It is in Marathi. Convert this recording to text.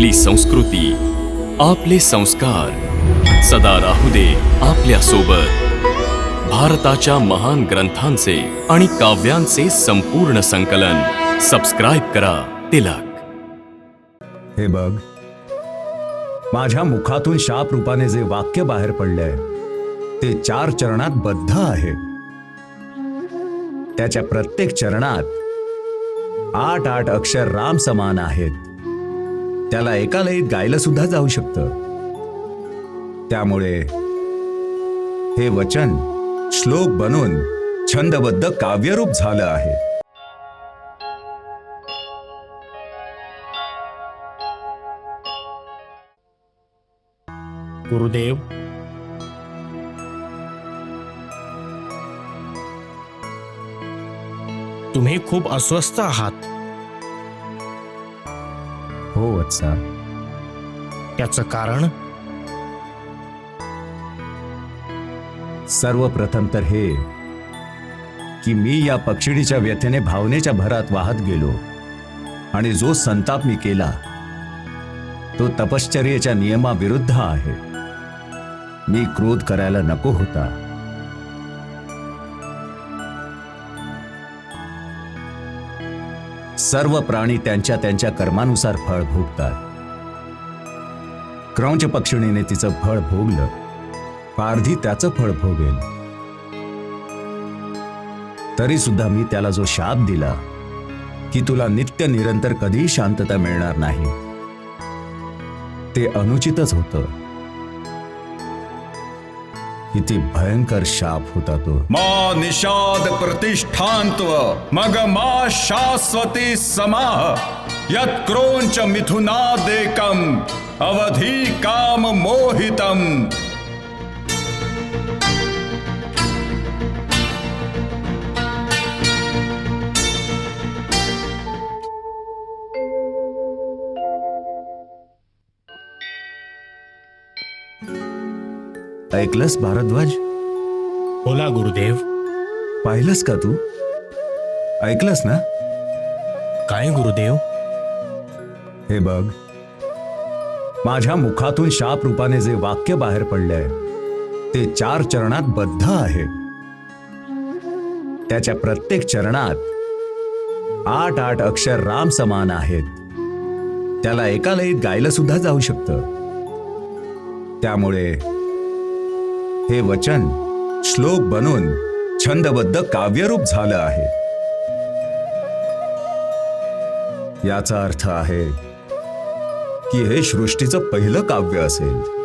आपली संस्कृती आपले संस्कार. सदा राहू दे आपल्यासोबत भारताच्या महान ग्रंथांचे आणि काव्यांचे संपूर्ण संकलन. सबस्क्राईब करा तिलक. हे बघ. माझ्या मुखातून शाप रूपाने जे वाक्य बाहेर पडलंय ते चार चरणात बद्ध आहे. त्याच्या प्रत्येक चरणात आठ आठ अक्षर राम समान आहेत. त्याला एका लयीत गायला सुद्धा जाऊ शकतं. त्यामुळे हे वचन श्लोक बनून छंदबद्ध काव्यरूप झालं आहे. गुरुदेव तुम्ही खूप अस्वस्थ आहात. हो वत्सा. त्याचं कारण? सर्वप्रथम तर हे की मी या पक्षिणीच्या व्यथेने भावनेच्या भरात वाहत गेलो आणि जो संताप मी केला तो तपश्चर्येच्या नियमाविरुद्ध आहे. मी क्रोध करायला नको होता. सर्व प्राणी त्यांच्या त्यांच्या कर्मानुसार फळ भोगतात. क्रौंच पक्षिणीने तिचं फळ भोगलं. पारधी त्याचं फळ भोगेल. तरी सुद्धा मी त्याला जो शाप दिला की तुला नित्य निरंतर कधीही शांतता मिळणार नाही. ते अनुचितच होतं. किती भयंकर शाप होता तो। मा निषाद प्रतिष्ठांत्व मग मा शाश्वती समाह। यत्क्रोञ्च मिथुनादेकम् अवधी काम मोहितम्। ऐकलंस भारद्वाज? बोला गुरुदेव. पाहिलंस का तू? ऐकलंस ना? काय गुरुदेव? हे बघ. माझ्या मुखातून शाप रूपाने जे वाक्य बाहेर पडलंय ते चार चरणात बद्ध आहे. त्याच्या प्रत्येक चरणात आठ आठ अक्षर राम समान आहेत. त्याला एका लयीत गायलं सुद्धा जाऊ शकतं. त्यामुळे हे वचन श्लोक बनून छंदबद्ध काव्यरूप झालं आहे. याचा अर्थ आहे की हे सृष्टीचं पहिलं काव्य असेल.